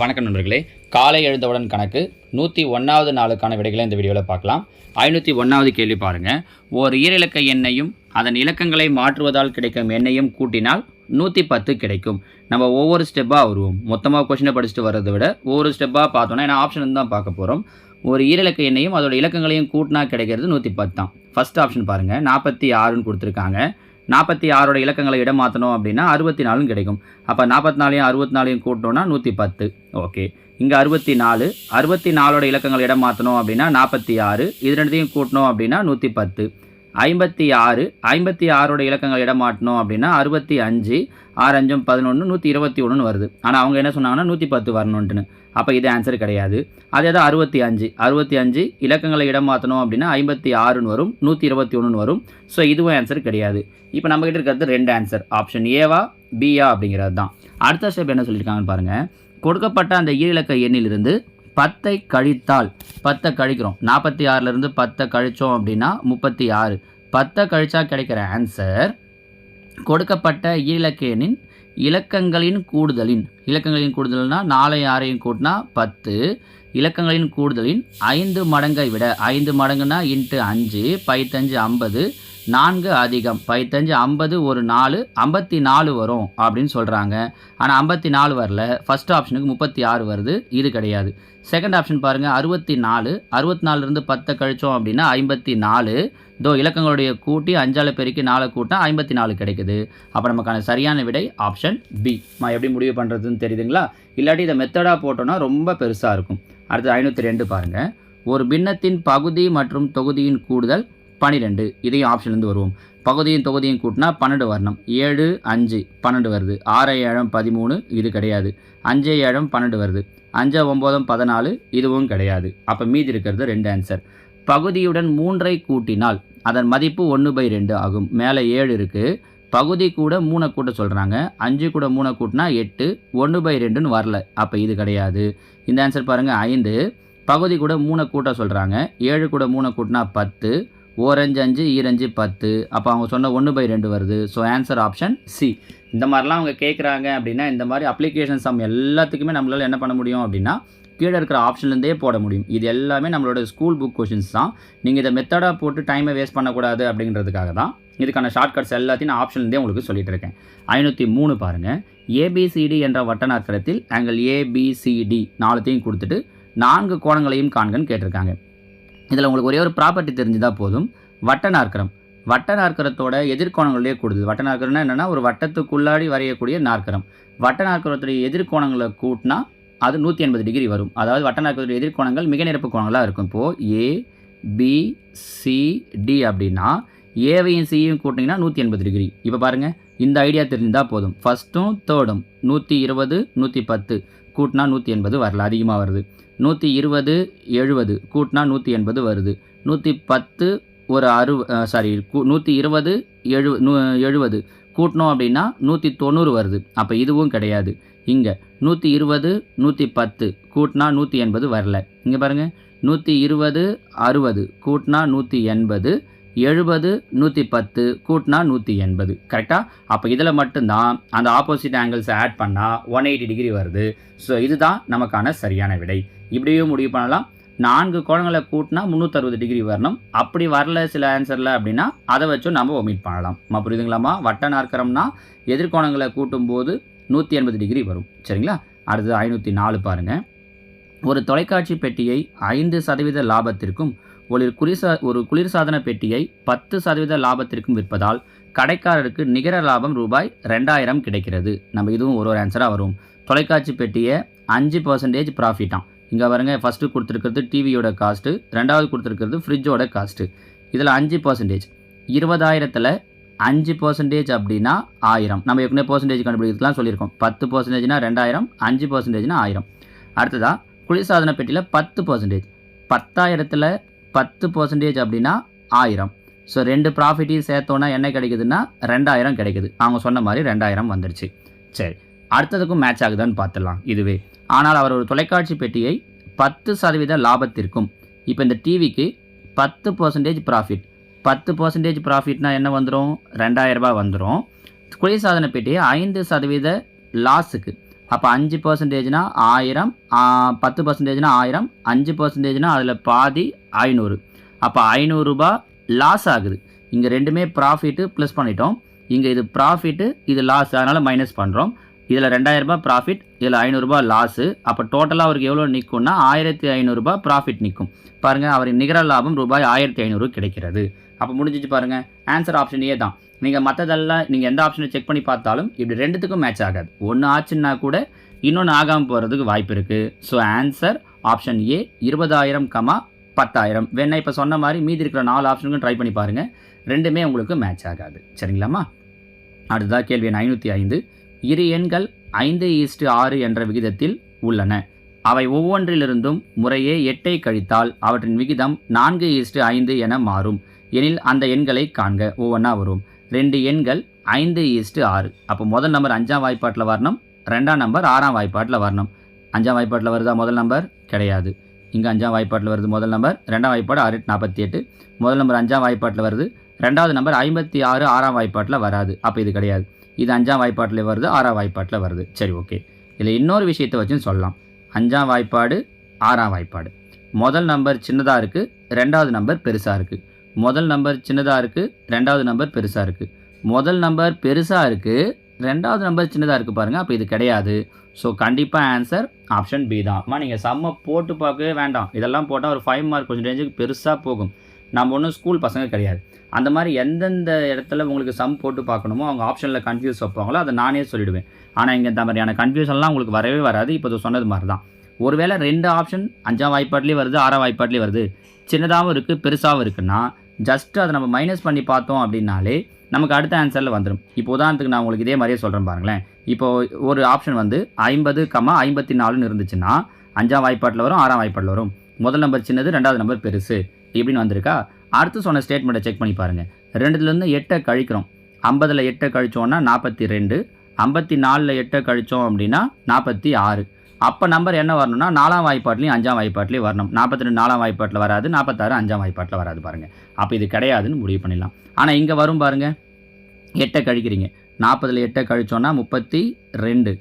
வணக்கம் நண்பர்களே. காலை எழுந்தவுடன் கணக்கு. நூற்றி ஒன்றாவது நாளுக்கான விடைகளை இந்த வீடியோவில் பார்க்கலாம். ஐநூற்றி ஒன்றாவது கேள்வி பாருங்கள் ஓர் ஈரிலக்க எண்ணையும் அதன் இலக்கங்களை மாற்றுவதால் கிடைக்கும் எண்ணையும் கூட்டினால் நூற்றி பத்து கிடைக்கும். நம்ம ஒவ்வொரு ஸ்டெப்பாக வருவோம். மொத்தமாக கொஷினை படிச்சுட்டு வரதை விட ஒவ்வொரு ஸ்டெப்பாக பார்த்தோன்னா ஏன்னா ஆப்ஷன் தான் பார்க்க போகிறோம் ஒரு ஈரிலக்க எண்ணையும் அதோட இலக்கங்களையும் கூட்டினா கிடைக்கிறது நூற்றி பத்து தான். ஃபஸ்ட் ஆப்ஷன் பாருங்கள் நாற்பத்தி ஆறுன்னு கொடுத்துருக்காங்க. நாற்பத்தி ஆறோட இலக்கங்களை இடம் மாற்றணும் அப்படின்னா அறுபத்தி நாலும் கிடைக்கும். அப்போ நாற்பத்தி நாலையும் அறுபத்தி நாலையும் கூட்டணும்னா நூற்றி பத்து. ஓகே. இங்கே அறுபத்தி நாலு அறுபத்தி நாலோட இலக்கங்களை இடம் மாற்றணும் அப்படின்னா நாற்பத்தி ஆறு இது ரெண்டுத்தையும் கூட்டணும் அப்படின்னா நூற்றி பத்து. ஐம்பத்தி ஆறு ஐம்பத்தி ஆறோட இலக்கங்கள் இடம் மாட்டணும் அப்படின்னா அறுபத்தி அஞ்சு ஆறு அஞ்சும் பதினொன்று நூற்றி இருபத்தி ஒன்றுன்னு வருது. ஆனால் அவங்க என்ன சொன்னாங்கன்னா நூற்றி பத்து வரணுன்ட்டுன்னு அப்போ இது ஆன்சர் கிடையாது. அதே தான் அறுபத்தி அஞ்சு. அறுபத்தி அஞ்சு இலக்கங்களை இடம் மாற்றணும் அப்படின்னா ஐம்பத்தி ஆறுன்னு வரும் நூற்றி இருபத்தி ஒன்றுன்னு வரும். ஸோ இதுவும் ஆன்சர் கிடையாது. இப்போ நம்மக்கிட்ட இருக்கிறது ரெண்டு ஆன்சர் ஆப்ஷன் ஏவா பியா அப்படிங்கிறது தான். அடுத்த ஸ்டெப் என்ன சொல்லியிருக்காங்கன்னு பாருங்கள் கொடுக்கப்பட்ட அந்த ஈரிலக்க எண்ணிலிருந்து பத்தை கழித்தால் பத்தை கழிக்கிறோம். நாற்பத்தி ஆறுலேருந்து பத்தை கழித்தோம் அப்படின்னா முப்பத்தி ஆறு. பத்தை கழிச்சா கிடைக்கிற ஆன்சர் கொடுக்கப்பட்ட ஈரிலக்க எண்ணின் இலக்கங்களின் கூடுதலின் இலக்கங்களின் கூடுதல்னா நாலையும் ஆறையும் கூட்டினா பத்து. இலக்கங்களின் கூடுதலின் ஐந்து மடங்கை விட ஐந்து மடங்குனா இன்ட்டு அஞ்சு பைத்தஞ்சு ஐம்பது. நான்கு அதிகம் பைத்தஞ்சு ஐம்பது ஒரு நாலு ஐம்பத்தி நாலு வரும் அப்படின்னு சொல்கிறாங்க ஆனால் ஐம்பத்தி நாலு வரல. ஃபஸ்ட் ஆப்ஷனுக்கு முப்பத்தி ஆறு வருது இது கிடையாது. செகண்ட் ஆப்ஷன் பாருங்கள் அறுபத்தி நாலு அறுபத்தி நாலுலேருந்து பத்தை கழிச்சோம் அப்படின்னா ஐம்பத்தி நாலு இதோ இலக்கங்களுடைய கூட்டி அஞ்சால் பெருக்கி நாலு கூட்டினா ஐம்பத்தி நாலு கிடைக்குது. அப்போ நமக்கான சரியான விடை ஆப்ஷன் பி நான் எப்படி முடிவு பண்ணுறது பண்ணுறதுன்னு தெரியுதுங்களா? இல்லாட்டி இதை மெத்தடாக போட்டோன்னா ரொம்ப பெருசாக இருக்கும். அடுத்து ஐநூற்றி ரெண்டு பாருங்கள் ஒரு பின்னத்தின் பகுதி மற்றும் தொகுதியின் கூடுதல் பன்னிரெண்டு இதையும் ஆப்ஷன்லேருந்து வருவோம். பகுதியும் தொகுதியும் கூட்டினா பன்னெண்டு வரணும். ஏழு அஞ்சு பன்னெண்டு வருது. ஆறு ஏழம் பதிமூணு இது கிடையாது. அஞ்சு ஏழம் பன்னெண்டு வருது. அஞ்சு ஒம்போதும் பதினாலு இதுவும் கிடையாது. அப்போ மீதி இருக்கிறது ரெண்டு ஆன்சர் பகுதியுடன் மூன்றை கூட்டினால் அதன் மதிப்பு ஒன்று பை ரெண்டு ஆகும். மேலே ஏழு இருக்குது பகுதி கூட மூணை கூட்ட சொல்கிறாங்க அஞ்சு கூட மூணை கூட்டினா எட்டு ஒன்று பை ரெண்டுன்னு வரல. அப்போ இது கிடையாது. இந்த ஆன்சர் பாருங்கள் ஐந்து. பகுதி கூட மூணை கூட்ட சொல்கிறாங்க ஏழு கூட மூணை கூட்டினா பத்து. ஓரஞ்சு அஞ்சு ஈரஞ்சு பத்து. அப்போ அவங்க சொன்ன ஒன்று பை ரெண்டு வருது. ஸோ ஆன்சர் ஆப்ஷன் சி இந்த மாதிரிலாம் அவங்க கேட்குறாங்க அப்படின்னா இந்த மாதிரி அப்ளிகேஷன் சம் எல்லாத்துக்குமே நம்மளால் என்ன பண்ண முடியும் அப்படின்னா கீழே இருக்கிற ஆப்ஷன்லேருந்தே போட முடியும். இது எல்லாமே நம்மளோட ஸ்கூல் புக் கொஷின்ஸ் தான். நீங்கள் இதை மெத்தடாக போட்டு டைமை வேஸ்ட் பண்ணக்கூடாது அப்படிங்கிறதுக்காக தான் இதுக்கான ஷார்ட்கட்ஸ் எல்லாத்தையும் நான் ஆப்ஷன்லேருந்தே உங்களுக்கு சொல்லிட்டு இருக்கேன் ஐநூற்றி மூணு பாருங்கள் ஏபிசிடி என்ற வட்டநாத்திரத்தில் ஆங்கிள் ஏபிசிடி நாலுத்தையும் கொடுத்துட்டு நான்கு கோணங்களையும் காண்கன்னு கேட்டிருக்காங்க. இதில் உங்களுக்கு ஒரே ஒரு ப்ராப்பர்ட்டி தெரிஞ்சுதான் போதும். வட்ட நாற்கரம் வட்ட நாற்கரத்தோட எதிர்கோணங்களே கூடுது. வட்ட நாற்கரம்னா என்னென்னா ஒரு வட்டத்துக்குள்ளாடி வரையக்கூடிய நாற்கரம். வட்ட நாற்கரத்துடைய எதிர்கோணங்களை கூட்டினா அது நூற்றி எண்பது டிகிரி வரும். அதாவது வட்டநாயக்கத்துடைய எதிர்கோணங்கள் மிக நிரப்பு கோணங்களாக இருக்கும். இப்போது ஏ பி சி டி அப்படின்னா ஏவையும் சியும் கூட்டிங்கன்னா நூற்றி எண்பது டிகிரி இப்போ பாருங்கள் இந்த ஐடியா தெரிஞ்சால் போதும். ஃபஸ்ட்டும் தேர்டும் நூற்றி இருபது நூற்றி பத்து கூட்டினா நூற்றி எண்பது வரல அதிகமாக வருது. நூற்றி இருபது எழுபது கூட்டினா நூற்றி எண்பது வருது. நூற்றி பத்து ஒரு அறு சாரி நூற்றி இருபது எழு நூ எழுபது கூட்டினோம் அப்படின்னா நூற்றி தொண்ணூறு வருது. அப்போ இதுவும் கிடையாது. இங்கே நூற்றி இருபது நூற்றி பத்து கூட்டினா நூற்றி எண்பது வரல. இங்கே பாருங்கள் நூற்றி இருபது அறுபது கூட்டினா நூற்றி எண்பது எழுபது நூற்றி பத்து கூட்டினா நூற்றி எண்பது. கரெக்டாக அப்போ இதில் மட்டும்தான் அந்த ஆப்போசிட் ஆங்கிள்ஸை ஆட் பண்ணால் ஒன் எயிட்டி டிகிரி வருது. ஸோ இதுதான் நமக்கான சரியான விடை. இப்படியும் முடிவு பண்ணலாம். நான்கு கோணங்களை கூட்டினா முந்நூற்றறுபது டிகிரி வரணும். அப்படி வரல சில ஆன்சரில் அப்படின்னா அதை வச்சும் நம்ம ஒமிட் பண்ணலாம். நம்ம புரியுதுங்களாமா வட்ட நாற்கரம்னா எதிர்கோணங்களை கூட்டும்போது நூற்றி எண்பது டிகிரி வரும். சரிங்களா? அடுத்தது ஐநூற்றி நாலு பாருங்கள் ஒரு தொலைக்காட்சி பெட்டியை ஐந்து சதவீத லாபத்திற்கும் ஒரு குளிர்சா ஒரு குளிர்சாதன பெட்டியை பத்து சதவீத லாபத்திற்கும் விற்பதால் கடைக்காரருக்கு நிகர லாபம் ரூபாய் ரெண்டாயிரம் கிடைக்கிறது. நம்ம இதுவும் ஒரு ஒரு ஆன்சராக வரும். தொலைக்காட்சி பெட்டியை அஞ்சு பர்சன்டேஜ் ப்ராஃபிட்டாம் இங்கே பாருங்க ஃபஸ்ட்டு கொடுத்துருக்கிறது டிவியோட காஸ்ட்டு ரெண்டாவது கொடுத்துருக்கிறது ஃப்ரிட்ஜோட காஸ்ட்டு இதில் அஞ்சு பர்சன்டேஜ் இருபதாயிரத்தில் அஞ்சு பர்சன்டேஜ் அப்படின்னா ஆயிரம். நம்ம ஏற்கனவே பர்சன்டேஜ் கண்டுபிடிக்கலாம் சொல்லியிருக்கோம். பத்து பர்சன்டேஜ்னா ரெண்டாயிரம் அஞ்சு பர்சன்டேஜ்னா ஆயிரம். அடுத்ததாக குளிர்சாதன பெட்டியில் பத்து பர்சன்டேஜ் பத்தாயிரத்தில் பத்து பர்சன்டேஜ் அப்படின்னா ஆயிரம். ஸோ ரெண்டு ப்ராஃபிட்டையும் சேர்த்தோன்னா என்ன கிடைக்குதுன்னா ரெண்டாயிரம் கிடைக்குது. அவங்க சொன்ன மாதிரி ரெண்டாயிரம் வந்துடுச்சு சரி அடுத்ததுக்கும் மேட்ச் ஆகுதான்னு பார்த்துடலாம். இதுவே. ஆனால் அவர் ஒரு தொலைக்காட்சி பெட்டியை பத்து சதவீத லாபத்திற்கும் இப்போ இந்த டிவிக்கு பத்து பர்சன்டேஜ் ப்ராஃபிட் பத்து பர்சன்டேஜ் ப்ராஃபிட்னா என்ன வந்துடும் ரெண்டாயிரரூபா வந்துடும் குளிர்சாதன பெட்டியை ஐந்து சதவீத லாஸுக்கு அப்போ அஞ்சு பர்சன்டேஜ்னால் ஆயிரம் பத்து பர்சன்டேஜ்னால் ஆயிரம் அஞ்சு பர்சன்டேஜ்னால் அதில் பாதி ஐநூறு. அப்போ ஐநூறுரூபா லாஸ் ஆகுது. இங்கே ரெண்டுமே ப்ராஃபிட்டு ப்ளஸ் பண்ணிட்டோம். இங்கே இது ப்ராஃபிட்டு இது லாஸ் அதனால் மைனஸ் பண்ணுறோம் இதில் ரெண்டாயிரரூபா ப்ராஃபிட் இதில் ஐநூறுரூபா லாஸு அப்போ டோட்டலாக அவருக்கு எவ்வளோ நிற்கும்னா ஆயிரத்தி ஐநூறுரூபா ப்ராஃபிட் நிற்கும் பாருங்கள் அவரின் நிகர லாபம் ரூபாய் ஆயிரத்தி ஐநூறு கிடைக்கிறது. அப்போ முடிஞ்சிச்சு பாருங்கள் ஆன்சர் ஆப்ஷன் ஏ தான். நீங்கள் மற்றதெல்லாம் நீங்கள் எந்த ஆப்ஷனை செக் பண்ணி பார்த்தாலும் இப்படி ரெண்டுத்துக்கும் மேட்ச் ஆகாது. ஒன்று ஆச்சுன்னா கூட இன்னொன்று ஆகாமல் போகிறதுக்கு வாய்ப்பு இருக்குது ஸோ ஆன்சர் ஆப்ஷன் ஏ இருபதாயிரம் கமா பத்தாயிரம். வேணா இப்போ சொன்ன மாதிரி மீதி இருக்கிற நாலு ஆப்ஷனுக்கும் ட்ரை பண்ணி பாருங்கள் ரெண்டுமே உங்களுக்கு மேட்ச் ஆகாது. சரிங்களாம்மா? அடுத்ததாக கேள்வி ஐநூற்றி ஐந்து. இரு எண்கள் ஐந்து ஈஸ்டு ஆறு என்ற விகிதத்தில் உள்ளன. அவை ஒவ்வொன்றிலிருந்தும் முறையே எட்டை கழித்தால் அவற்றின் விகிதம் நான்கு ஈஸ்டு ஐந்து என மாறும். எனில் அந்த எண்களை காண்க. ஒவ்வொன்றா வரும். ரெண்டு எண்கள் ஐந்து ஈஸ்டு ஆறு. அப்போ முதல் நம்பர் அஞ்சாம் வாய்ப்பாட்டில் வரணும். ரெண்டாம் நம்பர் ஆறாம் வாய்ப்பாட்டில் வரணும். அஞ்சாம் வாய்ப்பாட்டில் வருதா முதல் நம்பர்? கிடையாது. இங்கே அஞ்சாம் வாய்ப்பாட்டில் வருது முதல் நம்பர். ரெண்டாம் வாய்ப்பாடு ஆறு எட்டு நாற்பத்தி எட்டு முதல் நம்பர் அஞ்சாம் வாய்ப்பாட்டில் வருது. ரெண்டாவது நம்பர் ஐம்பத்தி ஆறு ஆறாம் வாய்ப்பாட்டில் வராது. அப்போ இது கிடையாது. இது அஞ்சாம் வாய்ப்பாட்டில் வருது ஆறாம் வாய்ப்பாட்டில் வருது. சரி ஓகே இதில் இன்னொரு விஷயத்தை வச்சும் சொல்லலாம். அஞ்சாம் வாய்ப்பாடு ஆறாம் வாய்ப்பாடு. முதல் நம்பர் சின்னதாக இருக்குது ரெண்டாவது நம்பர் பெருசாக இருக்குது முதல் நம்பர் சின்னதாக இருக்குது ரெண்டாவது நம்பர் பெருசாக இருக்குது முதல் நம்பர் பெருசாக இருக்குது ரெண்டாவது நம்பர் சின்னதாக இருக்குது பாருங்கள் அப்போ இது கிடையாது. ஸோ கண்டிப்பாக ஆன்சர் ஆப்ஷன் பி தான். அம்மா நீங்கள் செம்ம போட்டு பார்க்கவே வேண்டாம். இதெல்லாம் போட்டால் ஒரு ஃபைவ் மார்க் கொஞ்சம் ரேஞ்சுக்கு பெருசாக போகும். நம்ம ஒன்றும் ஸ்கூல் பசங்க கிடையாது. அந்த மாதிரி எந்தெந்த இடத்துல உங்களுக்கு சம் போட்டு பார்க்கணுமோ அவங்க ஆப்ஷனில் கன்ஃபியூஸ் வைப்பாங்களோ அதை நானே சொல்லிவிடுவேன் ஆனால் இங்கே இந்த மாதிரியான கன்ஃபியூஷன்லாம் உங்களுக்கு வரவே வராது. இப்போ சொன்னது மாதிரி தான் ஒருவேளை ரெண்டு ஆப்ஷன் அஞ்சாம் வாய்ப்பாட்லேயும் வருது ஆறாம் வாய்ப்பாட்லேயும் வருது. சின்னதாகவும் இருக்குது பெருசாகவும் இருக்குன்னா ஜஸ்ட் அதை நம்ம மைனஸ் பண்ணி பார்த்தோம் அப்படின்னாலே நமக்கு அடுத்த ஆன்சரில் வந்துடும் இப்போ உதாரணத்துக்கு நான் உங்களுக்கு இதே மாதிரியே சொல்கிறேன் பாருங்களேன். இப்போ ஒரு ஆப்ஷன் வந்து ஐம்பது கம்மா ஐம்பத்தி நாலுன்னு இருந்துச்சுன்னா அஞ்சாம் வாய்ப்பாட்டில் வரும் ஆறாம் வாய்ப்பாட்டில் வரும். முதல் நம்பர் சின்னது ரெண்டாவது நம்பர் பெருசு. இப்படின்னு வந்திருக்கா? அடுத்து சொன்ன ஸ்டேட்மெண்ட்டை செக் பண்ணி பாருங்கள் ரெண்டுலேருந்து எட்டை கழிக்கிறோம். ஐம்பதில் எட்டை கழிச்சோன்னா நாற்பத்தி ரெண்டு ஐம்பத்தி நாலில் எட்டை கழித்தோம் அப்படின்னா நாற்பத்தி ஆறு அப்போ நம்பர் என்ன வரணும்னா நாலாம் வாய்ப்பாட்லேயும் அஞ்சாம் வாய்ப்பாட்லேயும் வரணும். நாற்பத்தி ரெண்டு நாலாம் வாய்ப்பாட்டில் வராது நாற்பத்தாறு அஞ்சாம் வாய்ப்பாட்டில் வராது பாருங்கள் அப்போ இது கிடையாதுன்னு முடிவு பண்ணிடலாம். ஆனால் இங்கே வரும் பாருங்கள் எட்டை கழிக்கிறீங்க. நாற்பதில் எட்டை கழிச்சோன்னா முப்பத்தி ரெண்டு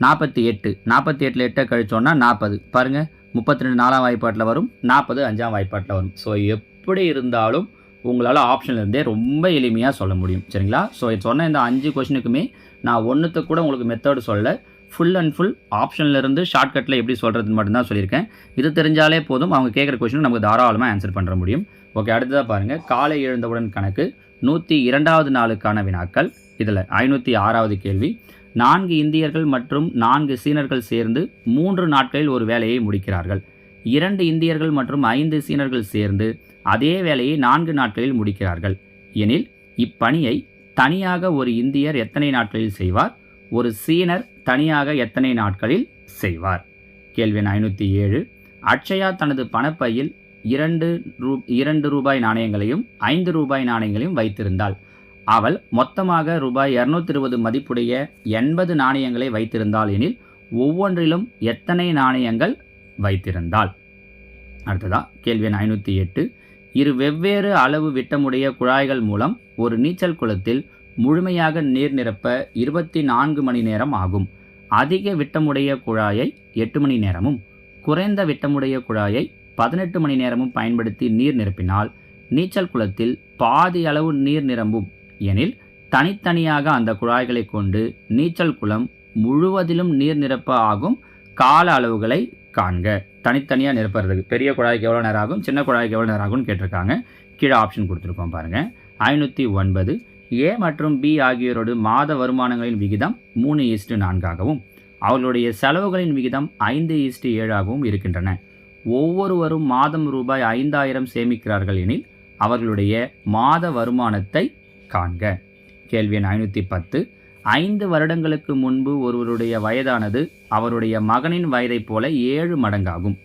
நாற்பத்தி எட்டு. நாற்பத்தி எட்டில் எட்டை கழிச்சோன்னா நாற்பது பாருங்கள் முப்பத்தி ரெண்டு நாலாம் வாய்ப்பாட்டில் வரும் நாற்பது அஞ்சாம் வாய்ப்பாட்டில் வரும். ஸோ எப்படி இருந்தாலும் உங்களால் ஆப்ஷன்ல இருந்தே ரொம்ப எளிமையாக சொல்ல முடியும். சரிங்களா? ஸோ சொன்ன இந்த அஞ்சு கொஷினுக்குமே நான் ஒன்றுத்த கூட உங்களுக்கு மெத்தடு சொல்ல ஃபுல் அண்ட் ஃபுல் ஆப்ஷன்லேருந்து ஷார்ட்கட்டில் எப்படி சொல்கிறதுன்னு மட்டும்தான் சொல்லியிருக்கேன். இது தெரிஞ்சாலே போதும் அவங்க கேட்குற கொஷினும் நமக்கு தாராளமாக ஆன்சர் பண்ணுற முடியும். ஓகே அடுத்ததாக பாருங்கள் காலை எழுந்தவுடன் கணக்கு நூற்றி இரண்டாவது நாளுக்கான வினாக்கள். இதில் ஐநூற்றி ஆறாவது கேள்வி. நான்கு இந்தியர்கள் மற்றும் நான்கு சீனர்கள் சேர்ந்து மூன்று நாட்களில் ஒரு வேலையை முடிக்கிறார்கள். இரண்டு இந்தியர்கள் மற்றும் ஐந்து சீனர்கள் சேர்ந்து அதே வேலையை நான்கு நாட்களில் முடிக்கிறார்கள். எனில் இப்பணியை தனியாக ஒரு இந்தியர் எத்தனை நாட்களில் செய்வார்? ஒரு சீனர் தனியாக எத்தனை நாட்களில் செய்வார்? கேள்வி ஐநூற்றி ஏழு. அக்ஷயா தனது பணப்பையில் இரண்டு ரூ இரண்டு ரூபாய் நாணயங்களையும் ஐந்து ரூபாய் நாணயங்களையும் வைத்திருந்தாள். அவள் மொத்தமாக ரூபாய் இரநூத்தி இருபது மதிப்புடைய எண்பது நாணயங்களை வைத்திருந்தாள் எனில் ஒவ்வொன்றிலும் எத்தனை நாணயங்கள் வைத்திருந்தாள்? அடுத்ததா கேள்வி எண் ஐநூற்றி எட்டு. இரு வெவ்வேறு அளவு விட்டமுடைய குழாய்கள் மூலம் ஒரு நீச்சல் குளத்தில் முழுமையாக நீர் நிரப்ப இருபத்தி நான்கு மணி நேரம் ஆகும். அதிக விட்டமுடைய குழாயை எட்டு மணி நேரமும் குறைந்த விட்டமுடைய குழாயை பதினெட்டு மணி நேரமும் பயன்படுத்தி நீர் நிரப்பினால் நீச்சல் குளத்தில் பாதி அளவு நீர் நிரம்பும் எனில் தனித்தனியாக அந்த குழாய்களை கொண்டு நீச்சல் குளம் முழுவதிலும் நீர் நிரப்ப ஆகும் கால அளவுகளை காண்க. தனித்தனியாக நிரப்புறதுக்கு பெரிய குழாய்க்கு எவ்வளோ நேரம் ஆகும்? சின்ன குழாய்க்கு எவ்வளோ நேரம் ஆகும்னு கேட்டிருக்காங்க. கீழே ஆப்ஷன் கொடுத்துருக்கோம் பாருங்கள் ஐநூற்றி ஒன்பது ஏ மற்றும் பி ஆகியோரோடு மாத வருமானங்களின் விகிதம் மூணு ஈஸ்டு நான்காகவும் அவர்களுடைய செலவுகளின் விகிதம் ஐந்து ஈஸ்டு ஏழாகவும் இருக்கின்றன. ஒவ்வொருவரும் மாதம் ரூபாய் ஐந்தாயிரம் சேமிக்கிறார்கள் எனில் அவர்களுடைய மாத வருமானத்தை காண்க. கேள்வி எண் ஐநூற்றி பத்து. ஐந்து வருடங்களுக்கு முன்பு ஒருவருடைய வயதானது அவருடைய மகனின் வயதைப் போல ஏழு மடங்காகும்.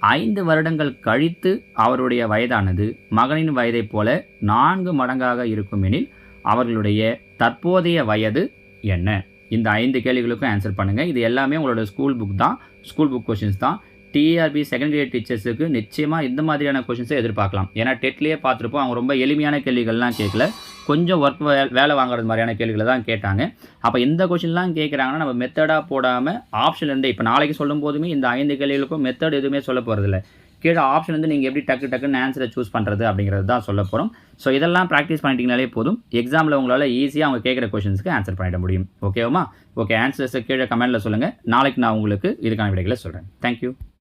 ஐந்து வருடங்கள் கழித்து அவருடைய வயதானது மகனின் வயதைப் போல நான்கு மடங்காக இருக்கும் எனில் அவர்களுடைய தற்போதைய வயது என்ன? இந்த ஐந்து கேள்விகளுக்கும் ஆன்சர் பண்ணுங்கள் இது எல்லாமே உங்களோட ஸ்கூல் புக் தான். ஸ்கூல் புக் கொஷின்ஸ் தான். டிஆர்பி செகண்ட் கிரேட் டீச்சர்ஸுக்கு நிச்சயமாக இந்த மாதிரியான கொஷின்ஸை எதிர்பார்க்கலாம். ஏன்னா டெட்லேயே பார்த்துருப்போம். அவங்க ரொம்ப எளிமையான கேள்விகள்லாம் கேட்கல. கொஞ்சம் ஒர்க் வேலை வாங்குறது மாதிரியான கேள்விகளை தான் கேட்டாங்க. அப்போ எந்த கொஷின்லாம் கேட்குறாங்கன்னா நம்ம மெத்தடாக போடாமல் ஆப்ஷன் இருந்தே இப்போ நாளைக்கு சொல்லும் போதுமே இந்த ஐந்து கேள்விகளுக்கும் மெத்தட் எதுவுமே சொல்ல போகிறதில்ல கீழே ஆப்ஷன் வந்து நீங்கள் எப்படி டக்கு டக்குன்னு ஆன்சரை சூஸ் பண்ணுறது அப்படிங்கிறது தான் சொல்ல போகிறோம் ஸோ இதெல்லாம் ப்ராக்டிஸ் பண்ணிட்டீங்கனாலே போதும். எக்ஸாமில் உங்களால் ஈஸியாக அவங்க கேட்குற கொஷின்ஸ்க்கு ஆன்சர் பண்ணிட முடியும். ஓகேவா ஓகே ஆன்சர்ஸை கீழே கமெண்ட்டில் சொல்லுங்கள் நாளைக்கு நான் உங்களுக்கு இதுக்கான விடைகளை சொல்கிறேன் தேங்க்யூ